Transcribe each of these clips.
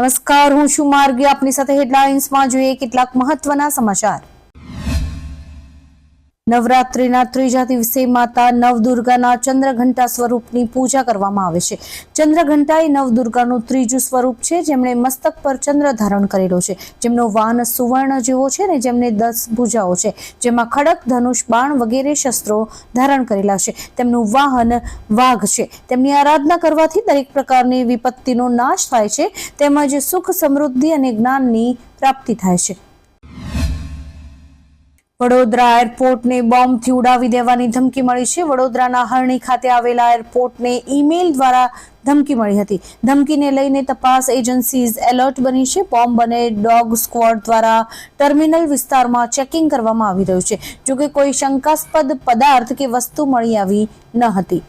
નમસ્કાર હું છું માર્ગી. આપની સાથે હેડલાઇન્સમાં જોઈએ કેટલાક મહત્વના સમાચાર. નવરાત્રિના ત્રીજા દિવસે માતા નવદુર્ગાના ચંદ્રઘંટા સ્વરૂપની પૂજા કરવામાં આવે છે. ચંદ્રઘંટા એ નવદુર્ગાનું ત્રીજું સ્વરૂપ છે, જેમણે મસ્તક પર ચંદ્ર ધારણ કરેલો છે. જેમનો વાહન સુવર્ણ જેવો છે ને જેમને દસ ભુજાઓ છે. જેમાં ખડક, ધનુષ, બાણ વગેરે શસ્ત્રો ધારણ કરેલા છે. તેમનું વાહન વાઘ છે. તેમની આરાધના કરવાથી દરેક પ્રકારની વિપત્તિનો નાશ થાય છે. તેમજ સુખ સમૃદ્ધિ અને જ્ઞાનની પ્રાપ્તિ થાય છે. વડોદરા એરપોર્ટને બોમ્બથી ઉડાવી દેવાની ધમકી મળી છે. વડોદરાના હરણી ખાતે આવેલા એરપોર્ટને ઈમેલ દ્વારા ધમકી મળી હતી. ધમકીને લઈને તપાસ એજન્સીઝ એલર્ટ બની છે. બોમ્બ અને ડોગ સ્ક્વોડ દ્વારા ટર્મિનલ વિસ્તારમાં ચેકિંગ કરવામાં આવી રહ્યું છે. જોકે કોઈ શંકાસ્પદ પદાર્થ કે વસ્તુ મળી આવી ન હતી.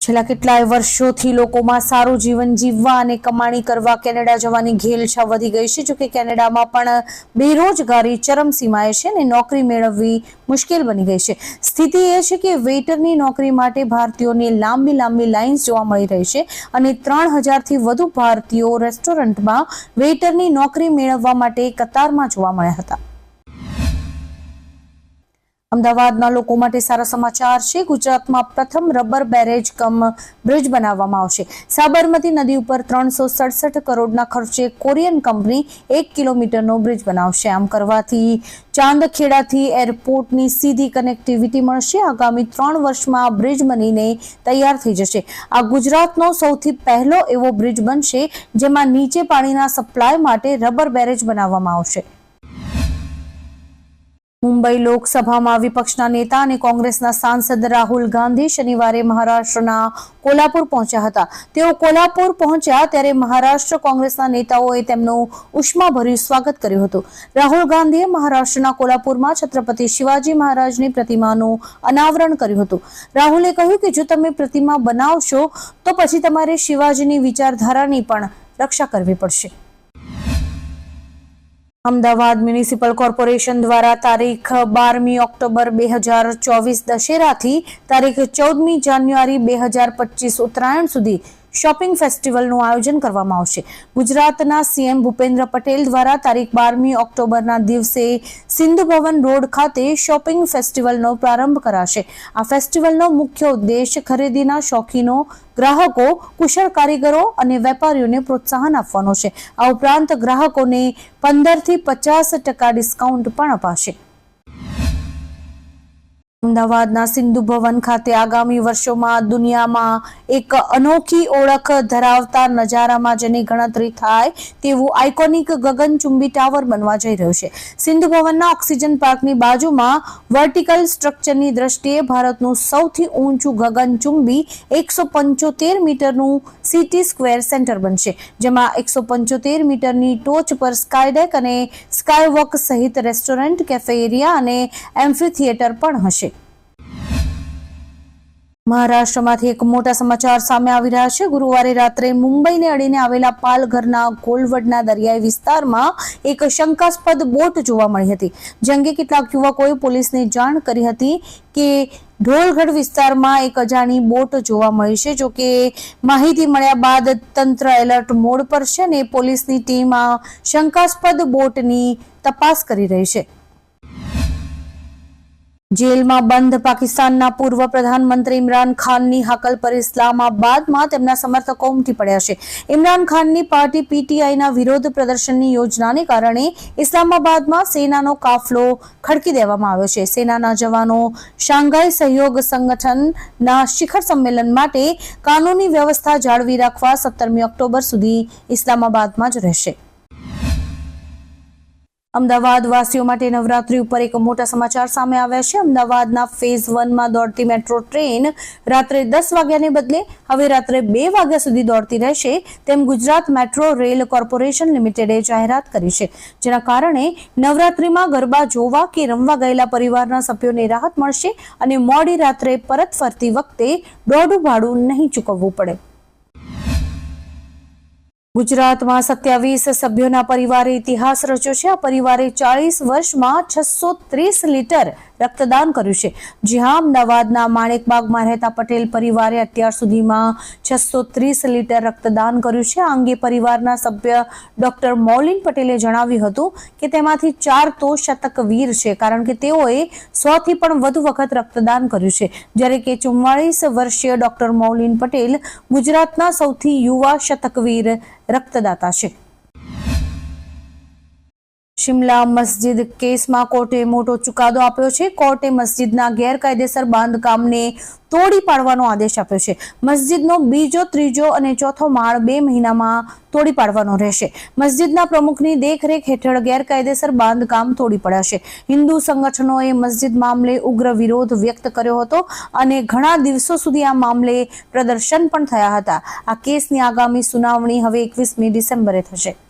છેલ્લા કેટલાય વર્ષોથી લોકોમાં સારું જીવન જીવવા અને કમાણી કરવા કેનેડા જવાની ઘેલછા વધી ગઈ છે જોકે કેનેડામાં પણ બેરોજગારી ચરમસીમાએ છે અને નોકરી મેળવવી મુશ્કેલ બની ગઈ છે. સ્થિતિ એ છે કે વેઇટરની નોકરી માટે ભારતીયોની લાંબી લાંબી લાઇન્સ જોવા મળી રહી છે અને ત્રણ હજારથી વધુ ભારતીયો રેસ્ટોરન્ટમાં વેઇટરની નોકરી મેળવવા માટે કતારમાં જોવા મળ્યા હતા. અમદાવાદના લોકો માટે સારા સમાચાર છે. ગુજરાતમાં પ્રથમ રબર બેરેજ કમ બ્રિજ બનાવવામાં આવશે. સાબરમતી નદી ઉપર ત્રણસો સડસઠ કરોડના ખર્ચે કોરિયન કંપની એક કિલોમીટરનો બ્રિજ બનાવશે. આમ કરવાથી ચાંદખેડાથી એરપોર્ટની સીધી કનેક્ટિવિટી મળશે. આગામી ત્રણ વર્ષમાં બ્રિજ બનીને તૈયાર થઈ જશે. આ ગુજરાતનો સૌથી પહેલો એવો બ્રિજ બનશે, જેમાં નીચે પાણીના સપ્લાય માટે રબર બેરેજ બનાવવામાં આવશે. મુંબઈ લોકસભામાં વિપક્ષના નેતા અને કોંગ્રેસના સાંસદ રાહુલ ગાંધી શનિવારે મહારાષ્ટ્રના કોલ્હાપુર પહોંચ્યા હતા. તેઓ કોલ્હાપુર પહોંચ્યા ત્યારે મહારાષ્ટ્ર કોંગ્રેસના નેતાઓએ તેમનું ઉષ્માભર્યું સ્વાગત કર્યું હતું. રાહુલ ગાંધીએ મહારાષ્ટ્રના કોલ્હાપુરમાં છત્રપતિ શિવાજી મહારાજની પ્રતિમાનું અનાવરણ કર્યું હતું. રાહુલે કહ્યું કે જો તમે પ્રતિમા બનાવશો તો પછી તમારે શિવાજીની વિચારધારાની પણ રક્ષા કરવી પડશે. અમદાવાદ મ્યુનિસિપલ કોર્પોરેશન દ્વારા તારીખ બારમી ઓક્ટોબર બે હજાર ચોવીસ દશેરાથી તારીખ ચૌદમી જાન્યુઆરી બે હજાર પચીસ ઉત્તરાયણ સુધી શોપિંગ ફેસ્ટિવલનું આયોજન કરવામાં આવશે. ગુજરાતના સીએમ ભૂપેન્દ્ર પટેલ દ્વારા તારીખ બારમી ઓક્ટોબરના દિવસે સિંધુ ભવન રોડ ખાતે શોપિંગ ફેસ્ટિવલનો પ્રારંભ કરાશે. આ ફેસ્ટિવલનો મુખ્ય ઉદ્દેશ ખરીદીના શોખીનો, ગ્રાહકો, કુશળ કારીગરો અને વેપારીઓને પ્રોત્સાહન આપવાનો છે. આ ઉપરાંત ગ્રાહકોને પંદરથી પચાસ ટકા ડિસ્કાઉન્ટ પણ અપાશે. અમદાવાદના સિંધુ ભવન ખાતે આગામી વર્ષોમાં દુનિયામાં એક અનોખી ઓળખ ધરાવતા નજારામાં જેની ગણતરી થાય તેવું આઇકોનિક ગગનચુંબી ટાવર બનવા જઈ રહ્યું છે. સિંધુ ભવનના ઓક્સિજન પાર્કની બાજુમાં વર્ટિકલ સ્ટ્રક્ચરની દ્રષ્ટિએ ભારતનું સૌથી ઊંચું ગગનચુંબી એકસો પંચોતેર મીટરનું સિટી સ્ક્વેર સેન્ટર બનશે, જેમાં એકસો પંચોતેર મીટરની ટોચ પર સ્કાયડેક અને સ્કાયવોક સહિત રેસ્ટોરન્ટ કેફે એરિયા અને એમ્ફી થિયેટર પણ હશે. મહારાષ્ટ્રમાંથી એક મોટા સમાચાર સામે આવી રહ્યા છે. ગુરુવારે રાત્રે મુંબઈને અડીને આવેલા પાલઘરના ગોલવડના દરિયાઈ વિસ્તારમાં એક શંકાસ્પદ બોટ જોવા મળી હતી. જે અંગે કેટલાક યુવકોએ પોલીસને જાણ કરી હતી કે ઢોલગઢ વિસ્તારમાં એક અજાણી બોટ જોવા મળી છે, જો કે માહિતી મળ્યા બાદ તંત્ર એલર્ટ મોડ પર છે ને પોલીસની ટીમ આ શંકાસ્પદ બોટની તપાસ કરી રહી છે. જેલમાં બંધ પાકિસ્તાનના પૂર્વ પ્રધાનમંત્રી ઇમરાન ખાનની હાકલ પર ઇસ્લામાબાદમાં તેમના સમર્થકો ઉમટી પડ્યા છે. ઇમરાન ખાનની પાર્ટી પીટીઆઈના વિરોધ પ્રદર્શનની યોજનાને કારણે ઇસ્લામાબાદમાં સેનાનો કાફલો ખડકી દેવામાં આવ્યો છે. સેનાના જવાનો શાંઘાઈ સહયોગ સંગઠનના શિખર સંમેલન માટે કાનૂની વ્યવસ્થા જાળવી રાખવા સત્તરમી ઓક્ટોબર સુધી ઇસ્લામાબાદમાં જ રહેશે. અમદાવાદ વાસીઓ માટે નવરાત્રી ઉપર એક મોટા સમાચાર સામે આવ્યા છે. અમદાવાદના ફેઝ વનમાં દોડતી મેટ્રો ટ્રેન રાત્રે દસ વાગ્યાને બદલે હવે રાત્રે બે વાગ્યા સુધી દોડતી રહેશે. તેમ ગુજરાત મેટ્રો રેલ કોર્પોરેશન લિમિટેડે જાહેરાત કરી છે. જેના કારણે નવરાત્રીમાં ગરબા જોવા કે રમવા ગયેલા પરિવારના સભ્યોને રાહત મળશે અને મોડી રાત્રે પરત ફરતી વખતે દોઢું ભાડું નહીં ચૂકવવું પડે. ગુજરાતમાં સત્યાવીસ સભ્યોના પરિવારે ઇતિહાસ રચ્યો છે. આ પરિવારે ચાળીસ વર્ષમાં છસો ત્રીસ લીટર રક્તદાન કર્યું છે. જ્યાં અમદાવાદના માણેકબાગમાં રહેતા પટેલ પરિવારે અત્યાર સુધીમાં છસો ત્રીસ લીટર રક્તદાન કર્યું છે. આ અંગે પરિવારના સભ્ય ડોક્ટર મૌલિન પટેલે જણાવ્યું હતું કે તેમાંથી ચાર તો શતકવીર છે, કારણ કે તેઓએ સો થી પણ વધુ વખત રક્તદાન કર્યું છે. જ્યારે કે ચુમ્માળીસ વર્ષીય ડોક્ટર મૌલિન પટેલ ગુજરાતના સૌથી યુવા શતકવીર રક્તદાતા છે. શિમલા મસ્જિદ કેસમાં કોર્ટે મોટો ચુકાદો આપ્યો છે. કોર્ટે મસ્જિદના ગેરકાયદેસર બાંધકામને તોડી પાડવાનો આદેશ આપ્યો છે. મસ્જિદનો બીજો, ત્રીજો અને ચોથો માળ બે મહિનામાં તોડી પાડવાનો રહેશે. મસ્જિદના પ્રમુખની દેખરેખ હેઠળ ગેરકાયદેસર બાંધકામ તોડી પડાશે હિન્દુ સંગઠનોએ મસ્જિદ મામલે ઉગ્ર વિરોધ વ્યક્ત કર્યો હતો અને ઘણા દિવસો સુધી આ મામલે પ્રદર્શન પણ થયા હતા. આ કેસની આગામી સુનાવણી હવે એકવીસમી ડિસેમ્બરે થશે.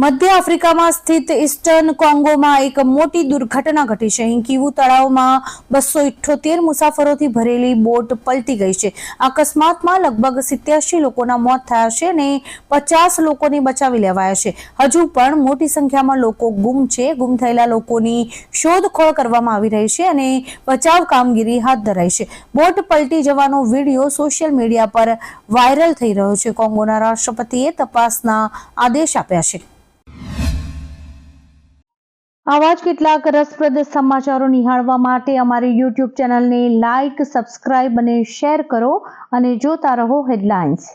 મધ્ય આફ્રિકામાં સ્થિત ઇસ્ટર્ન કોંગોમાં એક મોટી દુર્ઘટના ઘટી છે. અહીં કીવુ તળાવમાં બસો ઇઠ્ઠોતેર મુસાફરોથી ભરેલી બોટ પલટી ગઈ છે. અકસ્માતમાં લગભગ સિત્યાસી લોકોના મોત થયા છે અને પચાસ લોકોને બચાવી લેવાયા છે. હજુ પણ મોટી સંખ્યામાં લોકો ગુમ છે. ગુમ થયેલા લોકોની શોધખોળ કરવામાં આવી રહી છે અને બચાવ કામગીરી હાથ ધરાઈ છે. બોટ પલટી જવાનો વીડિયો સોશિયલ મીડિયા પર વાયરલ થઈ રહ્યો છે. કોંગોના રાષ્ટ્રપતિએ તપાસના આદેશ આપ્યા છે. આવા જ કેટલાક રસપ્રદ સમાચારો નિહાળવા માટે અમારી યુટ્યુબ ચેનલને લાઇક સબસ્ક્રાઇબ અને શેર કરો અને જોતા રહો હેડલાઇન્સ